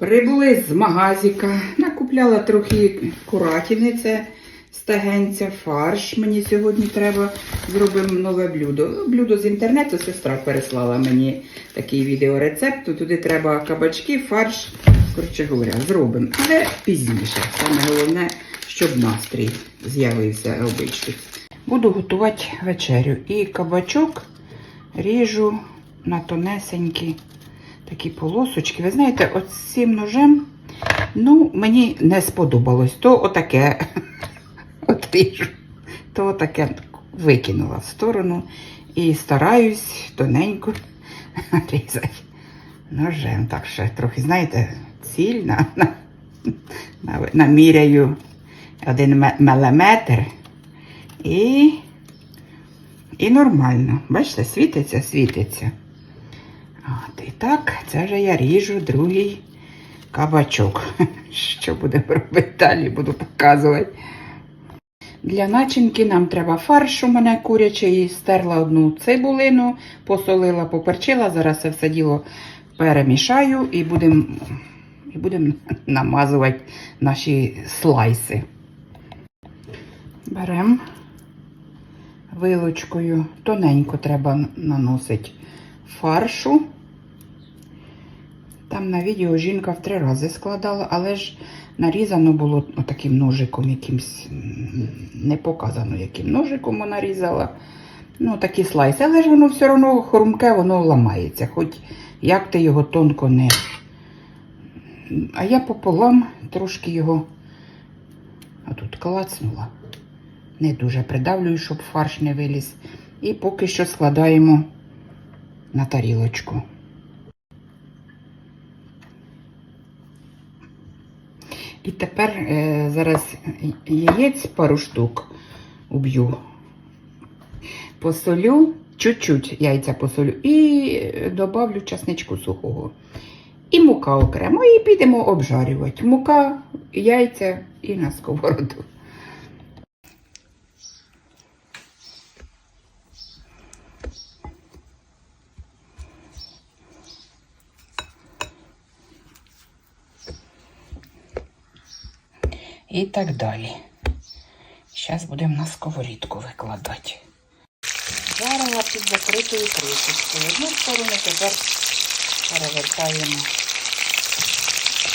Прибули з магазика, накупляла трохи куратини, це стегенця, фарш. Мені сьогодні треба зробимо нове блюдо. Блюдо з інтернету сестра переслала мені такий відеорецепт. Туди треба кабачки, фарш. Коротше говоря, зробимо. Але пізніше. Саме головне, щоб настрій з'явився робити. Буду готувати вечерю. І кабачок ріжу на тонесенькі такі полосочки. Ви знаєте, от цим ножем, ну, мені не сподобалось. То отаке отріжу, то отаке викинула в сторону і стараюсь тоненько різати ножем. Так ще трохи, знаєте, цільна. На, на, наміряю один ме- міліметр і, і нормально. Бачите, світиться, світиться. От, і так, це вже я ріжу другий кабачок. Що будемо робити далі, буду показувати. Для начинки нам треба фарш у мене курячий. Стерла одну цибулину, посолила, поперчила. Зараз це все діло перемішаю і будемо будем намазувати наші слайси. Беремо вилочкою, тоненько треба наносити фаршу. Там на відео жінка в три рази складала, але ж нарізано було таким ножиком якимсь, не показано, яким ножиком вона різала. Ну, такі слайси, але ж воно все одно хрумке, воно ламається, хоч як ти його тонко не. А я пополам трошки його отут клацнула. Не дуже придавлюю, щоб фарш не виліз. І поки що складаємо на тарілочку. І тепер е, зараз яєць пару штук уб'ю. Посолю, чуть-чуть яйця посолю і е, добавлю часничку сухого. І мука окремо, і підемо обжарювати. Мука, яйця і на сковороду. І так далі. Зараз будемо на сковорідку викладати. Жарила під закритою кришечкою. Одну сторону тепер перевертаємо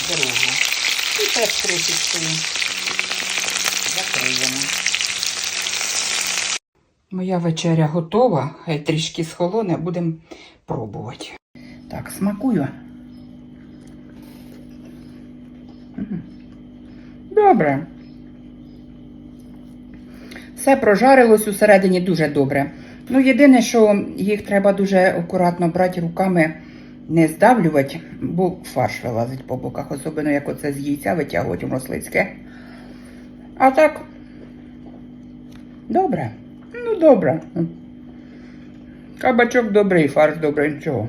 другу. І теж кришечкою закриємо. Моя вечеря готова, трішки схолоне, будемо пробувати. Так, смакую. Добре. Все прожарилось усередині дуже добре. Ну, єдине, що їх треба дуже акуратно брати руками, не здавлювати, бо фарш вилазить по боках, особливо як оце з яйця витягувати в рослицьке. А так, добре. Ну, добре. Кабачок добрий, фарш добрий, нічого.